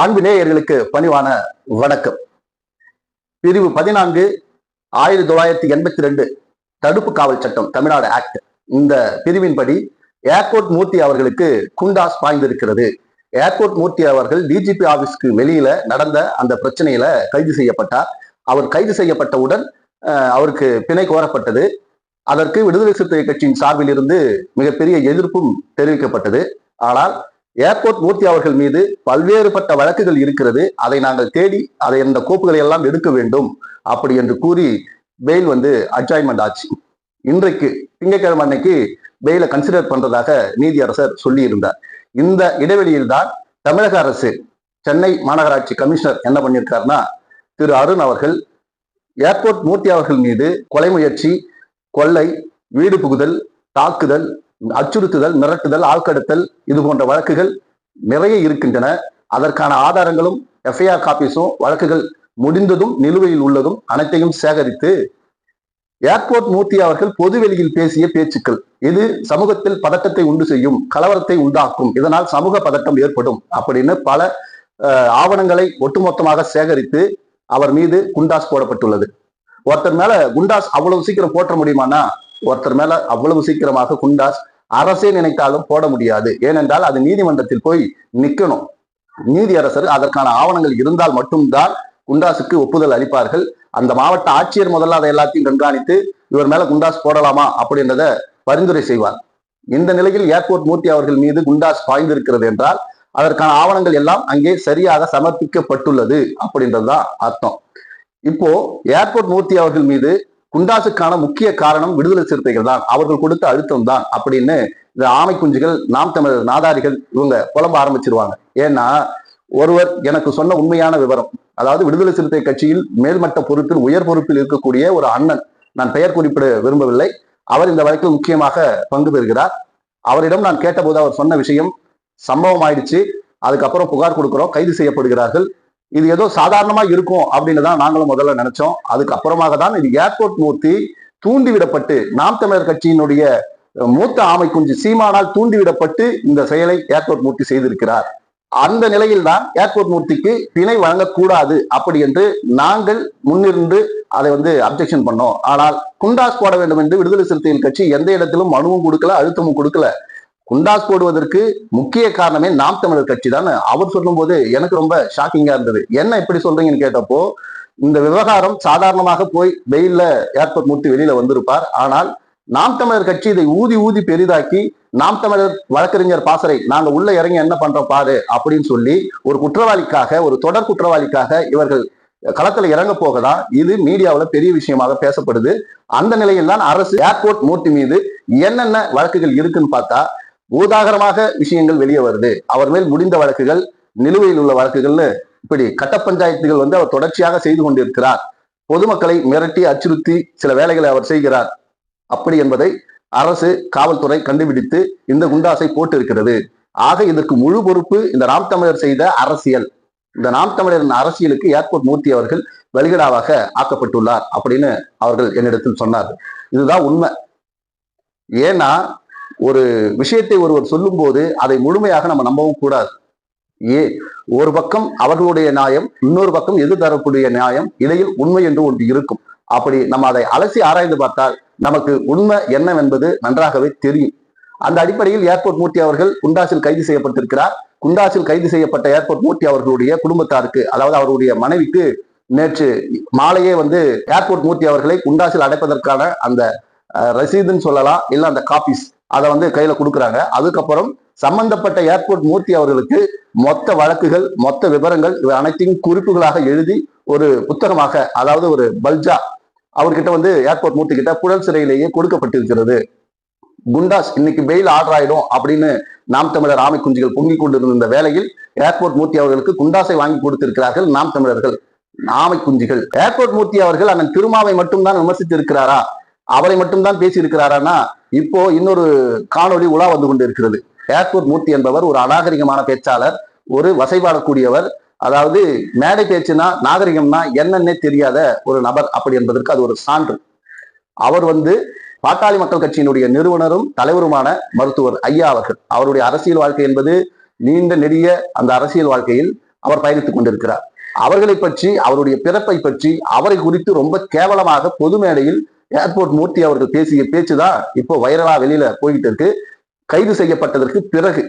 அன்பு நேயர்களுக்கு பணிவான வணக்கம். பிரிவு பதினான்கு ஆயிரத்தி தொள்ளாயிரத்தி எண்பத்தி ரெண்டு தடுப்பு காவல் சட்டம் தமிழ்நாடு ஆக்ட். இந்த பிரிவின்படி ஏர்போர்ட் மூர்த்தி அவர்களுக்கு குண்டாஸ் பாய்ந்திருக்கிறது. ஏர்போர்ட் மூர்த்தி அவர்கள் டிஜிபி ஆபீஸ்க்கு வெளியில நடந்த அந்த பிரச்சனையில கைது செய்யப்பட்டார். அவர் கைது செய்யப்பட்டவுடன் அஹ், அவருக்கு பிணை கோரப்பட்டது. அதற்கு விடுதலை சிறுத்தை கட்சியின் சார்பில் இருந்து மிகப்பெரிய எதிர்ப்பும் தெரிவிக்கப்பட்டது. ஆனால் ஏர்போர்ட் மூர்த்தி அவர்கள் மீது பல்வேறுபட்ட வழக்குகள் இருக்கிறது. அதை நாங்கள் தேடி அதை அந்த கோப்புகளை எல்லாம் எடுக்க வேண்டும். அப்படி என்று கூறி பெயில் வந்து அட்ஜாயின்மெண்ட் ஆச்சு. இன்றைக்கு திங்கட்கிழமை அன்னைக்கு பெயிலை கன்சிடர் பண்றதாக நீதியரசர் சொல்லியிருந்தார். இந்த இடைவெளியில் தான் தமிழக அரசு சென்னை மாநகராட்சி கமிஷனர் என்ன பண்ணியிருக்காருன்னா திரு அருண் அவர்கள் ஏர்போர்ட் மூர்த்தி அவர்கள் மீது கொலை முயற்சி கொள்ளை வீடு புகுதல் தாக்குதல் அச்சுறுத்துதல் மிரட்டுதல் ஆழ்கடத்தல் இது போன்ற வழக்குகள் நிறைய இருக்கின்றன. அதற்கான ஆதாரங்களும் எஃப்ஐஆர் காப்பீஸும் வழக்குகள் முடிந்ததும் நிலுவையில் உள்ளதும் அனைத்தையும் சேகரித்து ஏர்போர்ட் மூர்த்தி அவர்கள் பொதுவெளியில் பேசிய பேச்சுக்கள். இது சமூகத்தில் பதட்டத்தை உண்டு செய்யும் கலவரத்தை உண்டாக்கும் இதனால் சமூக பதட்டம் ஏற்படும் அப்படின்னு பல ஆவணங்களை ஒட்டுமொத்தமாக சேகரித்து அவர் மீது குண்டாஸ் போடப்பட்டுள்ளது. ஒருத்தர் மேல குண்டாஸ் அவ்வளவு சீக்கிரம் போற்ற முடியுமானா ஒருத்தர் மேல அவ்வளவு சீக்கிரமாக குண்டாஸ் அரசே நினைத்தாலும் போட முடியாது. ஏனென்றால் அது நீதிமன்றத்தில் போய் நிற்கணும் நீதியரசர் அதற்கான ஆவணங்கள் இருந்தால் மட்டும்தான் குண்டாஸுக்கு ஒப்புதல் அளிப்பார்கள். அந்த மாவட்ட ஆட்சியர் முதல்ல அதை எல்லாத்தையும் கண்காணித்து இவர் மேல குண்டாஸ் போடலாமா? அப்படின்றத பரிந்துரை செய்வார். இந்த நிலையில் ஏர்போர்ட் மூர்த்தி அவர்கள் மீது குண்டாஸ் பாய்ந்திருக்கிறது என்றால் அதற்கான ஆவணங்கள் எல்லாம் அங்கே சரியாக சமர்ப்பிக்கப்பட்டுள்ளது அப்படின்றதுதான் அர்த்தம். இப்போ ஏர்போர்ட் மூர்த்தி அவர்கள் மீது குண்டாசுக்கான முக்கிய காரணம் விடுதலை சிறுத்தைகள் தான். அவர்கள் கொடுத்த அழுத்தம் தான். அப்படின்னு இந்த ஆமை குஞ்சுகள் நாம் தமிழர் நாதாரிகள் இவங்க புலம்ப ஆரம்பிச்சிருவாங்க. ஏன்னா ஒருவர் எனக்கு சொன்ன உண்மையான விவரம் அதாவது விடுதலை சிறுத்தை கட்சியில் மேல்மட்ட பொறுப்பில் உயர் பொறுப்பில் இருக்கக்கூடிய ஒரு அண்ணன் நான் பெயர் குறிப்பிட விரும்பவில்லை. அவர் இந்த வழக்கில் முக்கியமாக பங்கு பெறுகிறார். அவரிடம் நான் கேட்டபோது அவர் சொன்ன விஷயம் சம்பவம் ஆயிடுச்சு அதுக்கப்புறம் புகார் கொடுக்கிறோம் கைது செய்யப்படுகிறார்கள். இது ஏதோ சாதாரணமா இருக்கும் அப்படின்னு தான் நாங்களும் முதல்ல நினைச்சோம். அதுக்கப்புறமாக தான் இது ஏர்போர்ட் மூர்த்தி தூண்டிவிடப்பட்டு நாம் தமிழர் கட்சியினுடைய மூத்த ஆமை குஞ்சு சீமானால் தூண்டிவிடப்பட்டு இந்த செயலை ஏர்போர்ட் மூர்த்தி செய்திருக்கிறார். அந்த நிலையில் தான் ஏர்போர்ட் மூர்த்திக்கு பிணை வழங்கக்கூடாது அப்படி என்று நாங்கள் முன்னிருந்து அதை வந்து அப்ஜெக்ஷன் பண்ணோம். ஆனால் குண்டாஸ் போட வேண்டும் என்று விடுதலை சிறுத்தைகள் கட்சி எந்த இடத்திலும் மனுவும் கொடுக்கல அழுத்தமும் கொடுக்கல. குண்டாஸ் போடுவதற்கு முக்கிய காரணமே நாம் தமிழர் கட்சி தான் அவர் சொல்லும்போது எனக்கு ரொம்ப ஷாக்கிங்கா இருந்தது. என்ன இப்படி சொல்றீங்கன்னு கேட்டப்போ இந்த விவகாரம் சாதாரணமாக போய் வெயில்ல ஏர்போர்ட் மூர்த்தி வெளியில வந்திருப்பார். ஆனால் நாம் தமிழர் கட்சி இதை ஊதி ஊதி பெரிதாக்கி நாம் தமிழர் வழக்கறிஞர் பாசறை நாங்க உள்ள இறங்கி என்ன பண்றோம் பாரு அப்படின்னு சொல்லி ஒரு குற்றவாளிக்காக ஒரு தொடர் குற்றவாளிக்காக இவர்கள் களத்துல இறங்க போகதான் இது மீடியாவில் பெரிய விஷயமாக பேசப்படுது. அந்த நிலையில் தான் அரசு ஏர்போர்ட் மூர்த்தி மீது என்னென்ன வழக்குகள் இருக்குன்னு பார்த்தா ஊதாகரமாக விஷயங்கள் வெளியே வருது. அவர் மேல் முடிந்த வழக்குகள் நிலுவையில் உள்ள வழக்குகள்னு இப்படி கட்ட பஞ்சாயத்துகள் வந்து அவர் தொடர்ச்சியாக செய்து கொண்டிருக்கிறார். பொதுமக்களை மிரட்டி அச்சுறுத்தி சில வேலைகளை அவர் செய்கிறார். அப்படி என்பதை அரசு காவல்துறை கண்டுபிடித்து இந்த குண்டாசை போட்டு இருக்கிறது ஆக இதற்கு முழு பொறுப்பு இந்த நாம் தமிழர் செய்த அரசியல். இந்த நாம் தமிழரின் அரசியலுக்கு ஏர்போர்ட் மூர்த்தி அவர்கள் வலிகடாவாக ஆக்கப்பட்டுள்ளார் அப்படின்னு அவர்கள் என்னிடத்தில் சொன்னார் இதுதான் உண்மை. ஏன்னா ஒரு விஷயத்தை ஒருவர் சொல்லும்போது அதை முழுமையாக நம்ம நம்பவும் கூடாது. ஏ ஒரு பக்கம் அவர்களுடைய நியாயம் இன்னொரு பக்கம் எதிர்தரக்கூடிய நியாயம் இடையில் உண்மை என்று ஒன்று இருக்கும். அப்படி நம்ம அதை அலசி ஆராய்ந்து பார்த்தால் நமக்கு உண்மை என்னவென்பது நன்றாகவே தெரியும். அந்த அடிப்படையில் ஏர்போர்ட் மூர்த்தி அவர்கள் குண்டாசில் கைது செய்யப்பட்டிருக்கிறார். குண்டாசில் கைது செய்யப்பட்ட ஏர்போர்ட் மூர்த்தி அவர்களுடைய குடும்பத்தாருக்கு அதாவது அவருடைய மனைவிக்கு நேற்று மாலையே வந்து ஏர்போர்ட் மூர்த்தி அவர்களை குண்டாசில் அடைப்பதற்கான அந்த ரசீதுன்னு சொல்லலாம் இல்லை அந்த காப்பீஸ் அதை வந்து கையில கொடுக்குறாங்க. அதுக்கப்புறம் சம்பந்தப்பட்ட ஏர்போர்ட் மூர்த்தி அவர்களுக்கு மொத்த வழக்குகள் மொத்த விவரங்கள் இவை அனைத்தையும் குறிப்புகளாக எழுதி ஒரு புத்தகமாக அதாவது ஒரு பல்ஜா அவர்கிட்ட வந்து ஏர்போர்ட் மூர்த்தி கிட்ட புழல் சிறையிலேயே கொடுக்கப்பட்டிருக்கிறது. குண்டாஸ் இன்னைக்கு பெயில் ஆர்டர் ஆயிடும் அப்படின்னு நாம் தமிழர் ஆமை குஞ்சுகள் பொங்கிக் கொண்டிருந்த வேளையில் ஏர்போர்ட் மூர்த்தி அவர்களுக்கு குண்டாசை வாங்கி கொடுத்திருக்கிறார்கள் நாம் தமிழர்கள் ஆமை குஞ்சுகள். ஏர்போர்ட் மூர்த்தி அவர்கள் அண்ணன் திருமாவை மட்டும்தான் விமர்சித்து இருக்கிறாரா அவரை மட்டும்தான் பேசி இருக்கிறாரானா இப்போ இன்னொரு காணொளி உலா வந்து கொண்டு இருக்கிறது ஏர்போர்ட் மூர்த்தி என்பவர் ஒரு அநாகரிகமான பேச்சாளர் ஒரு வசைபாடக்கூடியவர் அதாவது மேடை பேச்சுனா நாகரிகம்னா என்னன்னே தெரியாத ஒரு நபர் அப்படி என்பதற்கு அது ஒரு சான்று. அவர் வந்து பாட்டாளி மக்கள் கட்சியினுடைய நிறுவனரும் தலைவருமான மருத்துவர் ஐயா அவர்கள். அவருடைய அரசியல் வாழ்க்கை என்பது நீண்ட நெடிய அந்த அரசியல் வாழ்க்கையில் அவர் பயணித்துக் கொண்டிருக்கிறார். அவர்களை பற்றி அவருடைய பிறப்பை பற்றி அவரை குறித்து ரொம்ப கேவலமாக பொது மேடையில் ஏர்போர்ட் மூர்த்தி அவர்கள் பேசிய பேச்சுதான் இப்போ வைரலா வெளியில போயிட்டு இருக்கு. கைது செய்யப்பட்டதற்கு பிறகு.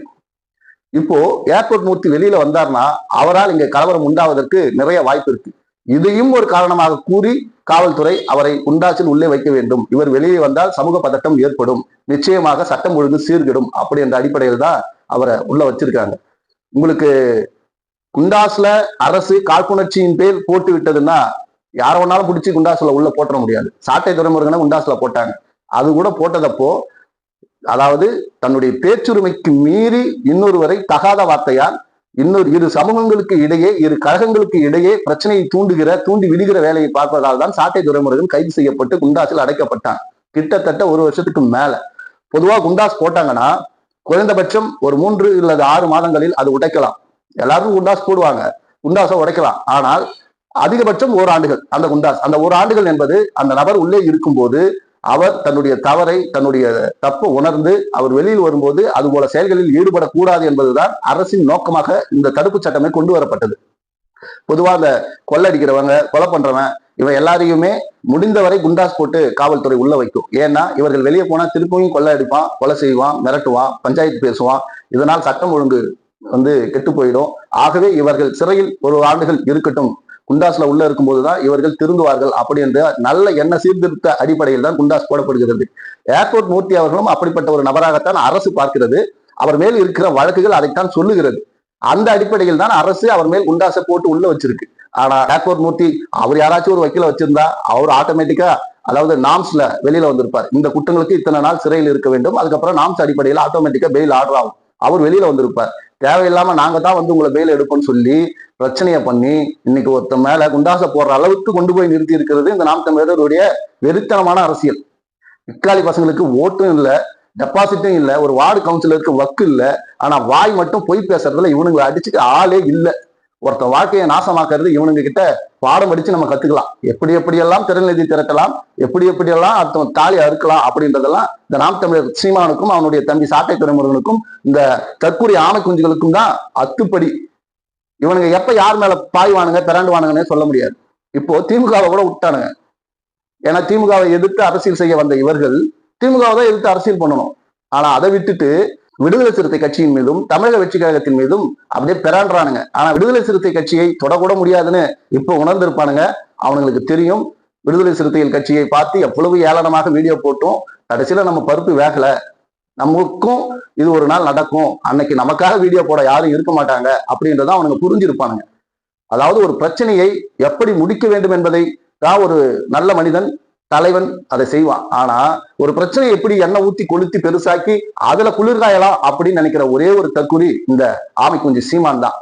இப்போ ஏர்போர்ட் மூர்த்தி வெளியில வந்தார்னா அவரால் இங்க கலவரம் உண்டாவதற்கு நிறைய வாய்ப்பு இருக்கு. இதையும் ஒரு காரணமாக கூறி காவல்துறை அவரை குண்டாச்சில் உள்ளே வைக்க வேண்டும். இவர் வெளியே வந்தால் சமூக பதட்டம் ஏற்படும். நிச்சயமாக சட்டம் ஒழுங்கு சீர்கிடும் அப்படி என்ற அடிப்படையில் தான் அவரை உள்ள வச்சிருக்காங்க. உங்களுக்கு குண்டாஸ்ல அரசு காழ்ப்புணர்ச்சியின் பேர் போட்டு விட்டதுன்னா யார வேணாலும் பிடிச்சி குண்டாசில் உள்ள போட்டுற முடியாது. சாட்டை துறைமுருகனை குண்டாசில் போட்டாங்க. அது கூட போட்டதப்போ அதாவது தன்னுடைய பேச்சுரிமைக்கு மீறி இன்னொருவரை தகாத வார்த்தையால் இன்னொரு இரு சமூகங்களுக்கு இடையே இரு கழகங்களுக்கு இடையே பிரச்சனையை தூண்டுகிற தூண்டி விடுகிற வேலையை பார்ப்பதால் தான் சாட்டை துறைமுருகன் கைது செய்யப்பட்டு குண்டாசில் அடைக்கப்பட்டான். கிட்டத்தட்ட ஒரு வருஷத்துக்கு மேல. பொதுவா குண்டாஸ் போட்டாங்கன்னா குறைந்தபட்சம் ஒரு மூன்று அல்லது ஆறு மாதங்களில் அது உடைக்கலாம். எல்லாரும் குண்டாஸ் போடுவாங்க. குண்டாஸை உடைக்கலாம். ஆனால் அதிகபட்சம் ஓராண்டுகள் அந்த குண்டாஸ் அந்த ஓராண்டுகள் ஆண்டுகள் என்பது அந்த நபர் உள்ளே இருக்கும்போது அவர் தன்னுடைய தவறை தன்னுடைய தப்பை உணர்ந்து அவர் வெளியில் வரும்போது அது போல செயல்களில் ஈடுபடக்கூடாது என்பதுதான் அரசின் நோக்கமாக இந்த தடுப்பு சட்டமே கொண்டு வரப்பட்டது. பொதுவா அந்த கொள்ளடிக்கிறவங்க கொலை பண்றவன் இவன் எல்லாரையுமே முடிந்தவரை குண்டாஸ் போட்டு காவல்துறை உள்ள வைக்கும். ஏன்னா இவர்கள் வெளியே போனா திருப்பியும் கொள்ளை அடிப்பான் கொலை செய்வான் மிரட்டுவான் பஞ்சாயத்து பேசுவான். இதனால் சட்டம் ஒழுங்கு வந்து கெட்டு போயிடும். ஆகவே இவர்கள் சிறையில் ஒரு ஆண்டுகள் இருக்கட்டும். குண்டாஸ்ல உள்ள இருக்கும்போது தான் இவர்கள் திருந்துவார்கள். அப்படி என்ற நல்ல எண்ண சீர்திருத்த அடிப்படையில் தான் குண்டாஸ் போடப்படுகிறது. ஏர்போர்ட் மூர்த்தி அவர்களும் அப்படிப்பட்ட ஒரு நபராகத்தான் அரசு பார்க்கிறது. அவர் மேல் இருக்கிற வழக்குகள் அதைத்தான் சொல்லுகிறது. அந்த அடிப்படையில் தான் அரசு அவர் மேல் குண்டாசை போட்டு உள்ள வச்சிருக்கு. ஆனா ஏர்போர்ட் மூர்த்தி அவர் யாராச்சும் ஒரு வக்கீல வச்சிருந்தா அவர் ஆட்டோமேட்டிக்கா அதாவது நாம்ஸ்ல வெளியில வந்திருப்பார். இந்த குற்றங்களுக்கு இத்தனை நாள் சிறையில் இருக்க வேண்டும். அதுக்கப்புறம் நாம்ஸ் அடிப்படையில் ஆட்டோமேட்டிக்கா பெயில் ஆர்டர் ஆகும். அவர் வெளியில வந்திருப்பார். தேவையில்லாம நாங்க தான் வந்து உங்களை பெயில் எடுப்போம்னு சொல்லி பிரச்சனையை பண்ணி இன்னைக்கு ஒருத்தன் மேல குண்டாசை போடுற அளவுக்கு கொண்டு போய் நிறுத்தி இருக்கிறது இந்த நாம் தமிழருடைய வெறித்தனமான அரசியல். இக்காலி பசங்களுக்கு ஓட்டும் இல்லை டெபாசிட்டும் இல்லை ஒரு வார்டு கவுன்சிலருக்கு வக்கு இல்லை ஆனா வாய் மட்டும் பொய் பேசுறதுல இவனுங்களை அடிச்சுக்க ஆளே இல்லை. ஒருத்தன் வாழ்க்கையை நாசமாக்குறது இவனுங்க கிட்ட பாடம் படிச்சு நம்ம கத்துக்கலாம். எப்படி எப்படியெல்லாம் திறநிதி திரட்டலாம் எப்படி எப்படியெல்லாம் அடுத்தவன் தாலி அறுக்கலாம் அப்படின்றதெல்லாம் இந்த நாம் தமிழர் சீமானுக்கும் அவனுடைய தம்பி சாட்டை துறைமுருகனுக்கும் இந்த தற்கூரி ஆமை குஞ்சுகளுக்கும் தான் அத்துப்படி. இவனுங்க எப்ப யார் மேல பாய்வானுங்க திரண்டுவானுங்கன்னே சொல்ல முடியாது. இப்போ திமுகவை கூட விட்டானுங்க. ஏன்னா திமுகவை எதிர்த்து அரசியல் செய்ய வந்த இவர்கள் திமுகவை தான் எதிர்த்து அரசியல் பண்ணணும். ஆனா அதை விட்டுட்டு விடுதலை சிறுத்தை கட்சியின் மீதும் தமிழக வெற்றி கழகத்தின் மீதும் அப்படியே பெறான்றானுங்க ஆனா விடுதலை சிறுத்தை கட்சியை தொடக்கூட முடியாதுன்னு இப்ப உணர்ந்திருப்பானுங்க. அவனுங்களுக்கு தெரியும். விடுதலை சிறுத்தைகள் கட்சியை பார்த்து எவ்வளவு ஏளனமாக வீடியோ போட்டோம். கடைசியில நம்ம பருப்பு வேகல. நமக்கும் இது ஒரு நாள் நடக்கும். அன்னைக்கு நமக்காக வீடியோ போட யாரும் இருக்க மாட்டாங்க அப்படின்றத அவனுங்க புரிஞ்சிருப்பானுங்க. அதாவது ஒரு பிரச்சனையை எப்படி முடிக்க வேண்டும் என்பதை தான் ஒரு நல்ல மனிதன் தலைவன் அதை செய்வான். ஆனா ஒரு பிரச்சனை எப்படி எண்ணெய் ஊத்தி கொளுத்தி பெருசாக்கி அதுல குளிர்காயலாம் அப்படின்னு நினைக்கிற ஒரே ஒரு தற்குறி இந்த ஆமை குஞ்சு சீமான் தான்.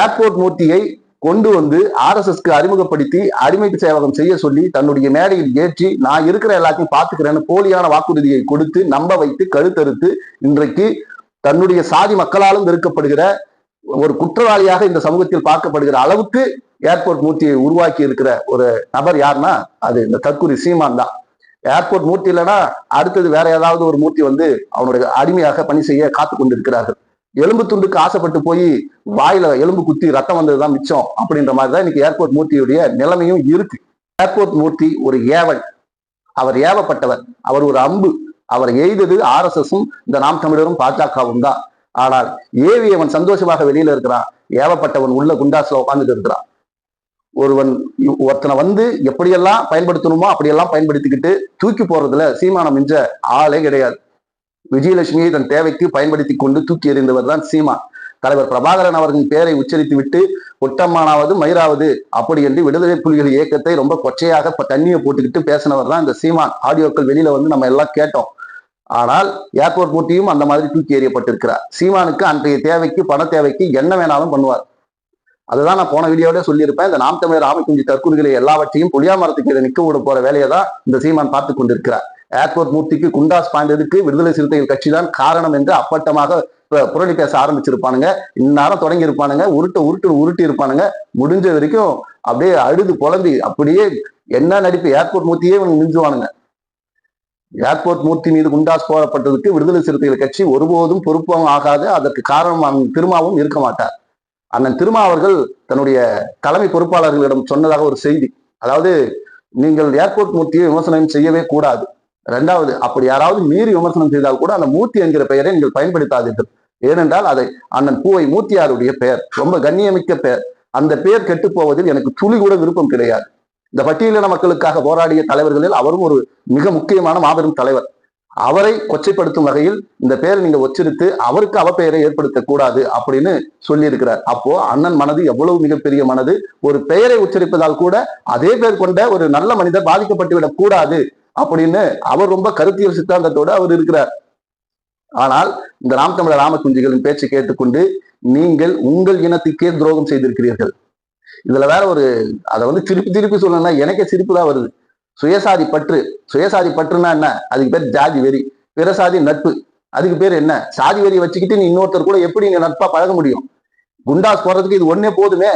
ஏர்போர்ட் மூர்த்தியை கொண்டு வந்து ஆர்எஸ்எஸ்க்கு அறிமுகப்படுத்தி அடிமை சேவகம் செய்ய சொல்லி தன்னுடைய மேடையில் ஏற்றி நான் இருக்கிற எல்லாத்தையும் பார்த்துக்கிறேன்னு போலியான வாக்குறுதியை கொடுத்து நம்ப வைத்து கழுத்தறுத்து இன்றைக்கு தன்னுடைய சாதி மக்களாலும் வெறுக்கப்படுகிற ஒரு குற்றவாளியாக இந்த சமூகத்தில் பார்க்கப்படுகிற அளவுக்கு ஏர்போர்ட் மூர்த்தியை உருவாக்கி இருக்கிற ஒரு நபர் யாருன்னா அது இந்த தற்குறி சீமான் தான். ஏர்போர்ட் மூர்த்தி இல்லைன்னா அடுத்தது வேற ஏதாவது ஒரு மூர்த்தி வந்து அவனுடைய அடிமையாக பணி செய்ய காத்து கொண்டிருக்கிறார்கள். எலும்பு துண்டுக்கு ஆசைப்பட்டு போய் வாயில எலும்பு குத்தி ரத்தம் வந்ததுதான் மிச்சம் அப்படின்ற மாதிரி தான் இன்னைக்கு ஏர்போர்ட் மூர்த்தியுடைய நிலைமையும் இருக்கு. ஏர்போர்ட் மூர்த்தி ஒரு ஏவல். அவர் ஏவப்பட்டவர். அவர் ஒரு அம்பு. அவர் எய்தது ஆர்எஸ்எஸும் இந்த நாம் தமிழரும் பாஜகவும் தான். ஆனால் ஏவி அவன் சந்தோஷமாக வெளியில இருக்கிறான். ஏவப்பட்டவன் உள்ள குண்டாஸ்ல உட்கார்ந்துட்டு இருக்கிறான். ஒருவன் ஒருத்தனை வந்து எப்படியெல்லாம் பயன்படுத்தணுமோ அப்படியெல்லாம் பயன்படுத்திக்கிட்டு தூக்கி போறதுல சீமானம் மிஞ்ச ஆளே கிடையாது. விஜயலட்சுமியை தன் தேவைக்கு பயன்படுத்தி கொண்டு தூக்கி எறிந்தவர் தான் சீமா தலைவர் பிரபாகரன் அவர்களின் பெயரை உச்சரித்து விட்டு ஒட்டம்மானாவது மயிராவது அப்படி என்று விடுதலை புலிகள் இயக்கத்தை ரொம்ப கொச்சையாக தண்ணியை போட்டுக்கிட்டு பேசினவர் தான் இந்த சீமான். ஆடியோக்கள் வெளியில வந்து நம்ம எல்லாம் கேட்டோம். ஆனால் ஏர்போர்ட் மூட்டியும் அந்த மாதிரி தூக்கி எறியப்பட்டிருக்கிறார். சீமானுக்கு அன்றைய தேவைக்கு பண தேவைக்கு என்ன வேணாலும் பண்ணுவார். அதுதான் நான் போன வீடியோவிலே சொல்லியிருப்பேன். இந்த நாம் தமிழர் ஆமைக்குஞ்சி தற்கொலைகளை எல்லாவற்றையும் புளியா மரத்துக்கு இதை நிக்க விட போற வேலையை தான் இந்த சீமான் பார்த்து கொண்டிருக்கிறார். ஏர்போர்ட் மூர்த்திக்கு குண்டாஸ் பாய்ந்ததுக்கு விடுதலை சிறுத்தைகள் கட்சி தான் காரணம் என்று அப்பட்டமாக புரளி பேச ஆரம்பிச்சிருப்பானுங்க. இந்நேரம் தொடங்கி இருப்பானுங்க உருட்டு உருட்டு உருட்டி இருப்பானுங்க. முடிஞ்ச வரைக்கும் அப்படியே அழுது புலம்பி அப்படியே என்ன நடிப்பு? ஏர்போர்ட் மூர்த்தியே இவங்க மிஞ்சுவானுங்க. ஏர்போர்ட் மூர்த்தி மீது குண்டாஸ் போடப்பட்டதுக்கு விடுதலை சிறுத்தைகள் கட்சி ஒருபோதும் பொறுப்பும் ஆகாது அதற்கு காரணம் திருமாவும் இருக்க மாட்டார். அண்ணன் திருமா அவர்கள் தன்னுடைய தலைமை பொறுப்பாளர்களிடம் சொன்னதாக ஒரு செய்தி. அதாவது நீங்கள் ஏர்போர்ட் மூர்த்தியை விமர்சனம் செய்யவே கூடாது. ரெண்டாவது அப்படி யாராவது மீறி விமர்சனம் செய்தால் கூட அந்த மூர்த்தி என்கிற பெயரை நீங்கள் பயன்படுத்தாதீர்கள். ஏனென்றால் அதை அண்ணன் பூவை மூர்த்தியாருடைய பெயர் ரொம்ப கண்ணியமிக்க பெயர். அந்த பெயர் கெட்டு போவதில் எனக்கு துளி கூட விருப்பம் கிடையாது. இந்த பட்டியலின மக்களுக்காக போராடிய தலைவர்களில் அவரும் ஒரு மிக முக்கியமான மாபெரும் தலைவர். அவரை கொச்சைப்படுத்தும் வகையில் இந்த பெயரை நீங்க ஒச்சிருத்து அவருக்கு அவப்பெயரை ஏற்படுத்தக்கூடாது அப்படின்னு சொல்லியிருக்கிறார். அப்போ அண்ணன் மனது எவ்வளவு மிகப்பெரிய மனது? ஒரு பெயரை உச்சரிப்பதால் கூட அதே பெயர் கொண்ட ஒரு நல்ல மனிதர் பாதிக்கப்பட்டு விடக் கூடாது அப்படின்னு அவர் ரொம்ப கருத்தியல் சித்தாந்தத்தோடு அவர் இருக்கிறார். ஆனால் இந்த ராம் தமிழர் ராமகுஞ்சிகளின் பேச்சை கேட்டுக்கொண்டு நீங்கள் உங்கள் இனத்துக்கே துரோகம் செய்திருக்கிறீர்கள். இதுல வேற ஒரு அதை வந்து திருப்பி திருப்பி சொல்லணும்னா எனக்கே சிரிப்பு தான் வருது. சுயசாதி பற்று. சுயசாதி பற்றுனா என்ன? அதுக்கு பேர் ஜாதி வெறி. பிறசாதி நட்பு. அதுக்கு பேர் என்ன? சாதி வெறியை வச்சுக்கிட்டு நீ இன்னொருத்தர் கூட எப்படி நீங்க நட்பா பழக முடியும்? குண்டாஸ் போறதுக்கு இது ஒன்னே போதுமே?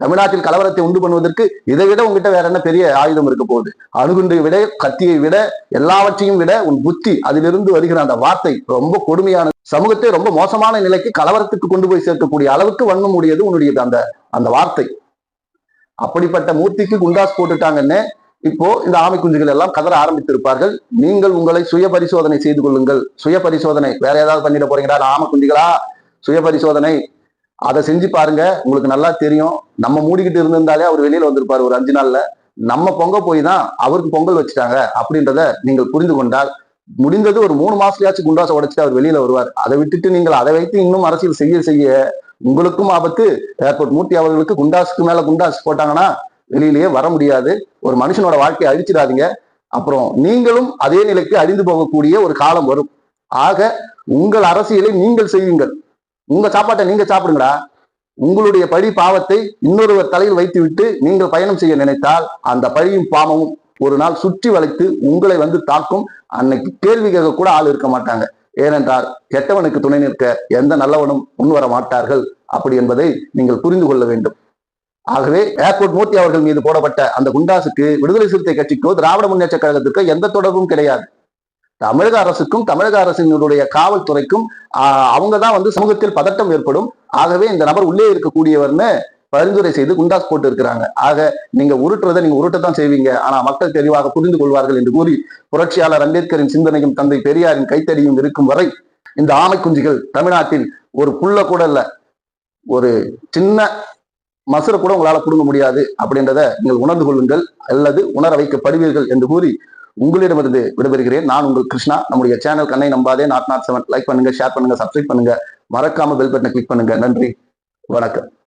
தமிழ்நாட்டில் கலவரத்தை உண்டு பண்ணுவதற்கு இதை விட உங்ககிட்ட வேற என்ன பெரிய ஆயுதம் இருக்க போகுது? அணுகுண்டை விட கத்தியை விட எல்லாவற்றையும் விட உன் புத்தி அதிலிருந்து வருகிற அந்த வார்த்தை ரொம்ப கொடுமையான சமூகத்தை ரொம்ப மோசமான நிலைக்கு கலவரத்துக்கு கொண்டு போய் சேர்க்கக்கூடிய அளவுக்கு வன்மம் உடையது உன்னுடைய அந்த அந்த வார்த்தை. அப்படிப்பட்ட மூர்த்திக்கு குண்டாஸ் போட்டுட்டாங்கன்னு இப்போ இந்த ஆமை குஞ்சுகள் எல்லாம் கதற ஆரம்பித்திருப்பார்கள். நீங்கள் உங்களை சுய பரிசோதனை செய்து கொள்ளுங்கள். சுய பரிசோதனை வேற ஏதாவது பண்ணிட போறீங்களா? ஆமை குஞ்சுகளா? சுய பரிசோதனை அதை செஞ்சு பாருங்க. உங்களுக்கு நல்லா தெரியும். நம்ம மூடிக்கிட்டு இருந்திருந்தாலே அவர் வெளியில வந்திருப்பாரு ஒரு அஞ்சு நாள்ல. நம்ம பொங்க போய் தான் அவருக்கு பொங்கல் வச்சுட்டாங்க அப்படின்றத நீங்கள் புரிந்து கொண்டால் முடிந்தது ஒரு மூணு மாசத்துலயாச்சும் குண்டாசை உடைச்சிட்டு அவர் வெளியில வருவார். அதை விட்டுட்டு நீங்கள் அதை வைத்து இன்னும் அரசியல் செய்ய செய்ய உங்களுக்கும் ஆபத்து. ஏர்போர்ட் மூர்த்தி அவர்களுக்கு குண்டாஸுக்கு மேல குண்டாஸ் போட்டாங்கன்னா வெளியிலேயே வர முடியாது. ஒரு மனுஷனோட வாழ்க்கையை அழிச்சிடாதீங்க. அப்புறம் நீங்களும் அதே நிலைக்கு அழிந்து போகக்கூடிய ஒரு காலம் வரும். ஆக உங்கள் அரசியலை நீங்கள் செய்யுங்கள். உங்க சாப்பாட்டை நீங்க சாப்பிடுங்கடா. உங்களுடைய பழி பாவத்தை இன்னொருவர் தலையில் வைத்து விட்டு நீங்கள் பயணம் செய்ய நினைத்தால் அந்த பழியும் பாவமும் ஒரு நாள் சுற்றி வளைத்து உங்களை வந்து தாக்கும். அன்னைக்கு கேள்வி கேட்க கூட ஆள் இருக்க மாட்டாங்க. ஏனென்றால் கெட்டவனுக்கு துணை நிற்க எந்த நல்லவனும் முன்வர மாட்டார்கள். அப்படி என்பதை நீங்கள் புரிந்து கொள்ள வேண்டும். ஆகவே ஏர்போர்ட் மூர்த்தி அவர்கள் மீது போடப்பட்ட அந்த குண்டாசுக்கு விடுதலை சிறுத்தை கட்சிக்கோ திராவிட முன்னேற்ற கழகத்திற்கோ எந்த தொடர்பும் கிடையாது. தமிழக அரசுக்கும் தமிழக அரசினுடைய காவல்துறைக்கும் அவங்க தான் வந்து சமூகத்தில் பதட்டம் ஏற்படும். ஆகவே இந்த நபர் உள்ளே இருக்கக்கூடியவர்னு பரிந்துரை செய்து குண்டாஸ் போட்டு இருக்கிறாங்க ஆக நீங்க உருட்டுறதை நீங்க உருட்டத்தான் செய்வீங்க. ஆனா மக்கள் தெளிவாக புரிந்து கொள்வார்கள் என்று கூறி புரட்சியாளர் அம்பேத்கரின் சிந்தனையும் தந்தை பெரியாரின் கைத்தடியும் இருக்கும் வரை இந்த ஆமை குஞ்சுகள் தமிழ்நாட்டில் ஒரு புள்ள கூட இல்ல. ஒரு சின்ன மசுரை கூட உங்களால புடுங்க முடியாது. அப்படின்றத நீங்கள் உணர்ந்து கொள்ளுங்கள். அல்லது உணர வைக்கப்படுவீர்கள் என்று கூறி உங்களிடமிருந்து விடைபெறுகிறேன். நான் உங்கள் கிருஷ்ணா. நம்முடைய சேனல் கண்ணை நம்பாதே. நாட் நாட் செவன் லைக் பண்ணுங்க ஷேர் பண்ணுங்க சப்ஸ்கிரைப் பண்ணுங்க. மறக்காம பெல் பட்டனை கிளிக் பண்ணுங்க. நன்றி. வணக்கம்.